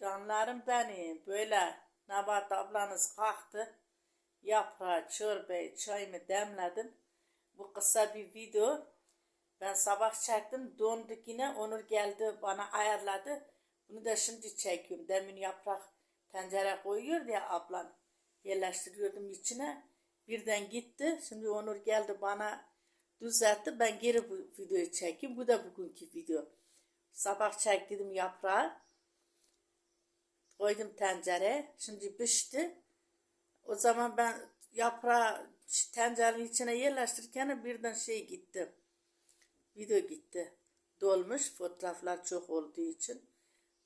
Canlarım benim böyle Nabat ablanız kalktı. Yaprağı, çorbayı, çayımı demledim. Bu kısa bir video. Ben sabah çektim. Donduk yine. Onur geldi bana ayarladı. Bunu da şimdi çekiyorum. Demin yaprak tencere koyuyor ya ablam. Yerleştiriyordum içine. Birden gitti. Şimdi Onur geldi bana düzeltti. Ben geri bu videoyu çekeyim. Bu da bugünkü video. Sabah çektim yaprağı. Koydum tencereye. Şimdi pişti. O zaman ben yaprağı tencerenin içine yerleştirirken birden şey gitti. Video gitti. Dolmuş fotoğraflar çok olduğu için.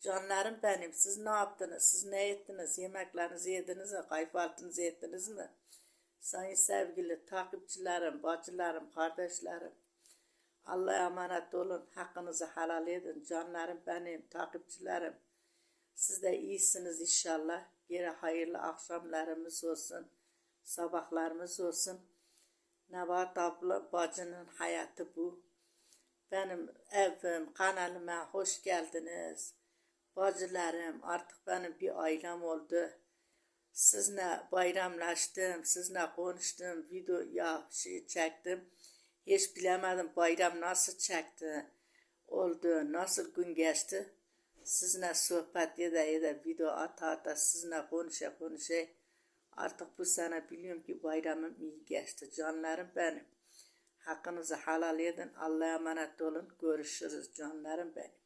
Canlarım benim. Siz ne yaptınız? Siz ne ettiniz? Yemeklerinizi yediniz mi? Kahvaltınızı ettiniz mi? Sayın sevgili takipçilerim, bacılarım, kardeşlerim. Allah'a emanet olun. Hakkınızı helal edin. Canlarım benim, takipçilerim. Siz de iyisiniz inşallah. Geri hayırlı akşamlarımız olsun. Sabahlarımız olsun. Nevat abla bacının hayatı bu. Benim evim, kanalıma hoş geldiniz. Bacılarım artık benim bir ailem oldu. Sizinle bayramlaştım, sizinle konuştum, video ya şey çektim. Hiç bilemedim bayram nasıl çekti, oldu, nasıl gün geçti. Sizni suhbat eda eda video ata ata sizni konuşa konuşa. Artık bu sene biliyorum ki bayramım iyi geçti. Canlarım benim. Hakkınızı helal edin. Allah'a emanet olun. Görüşürüz canlarım benim.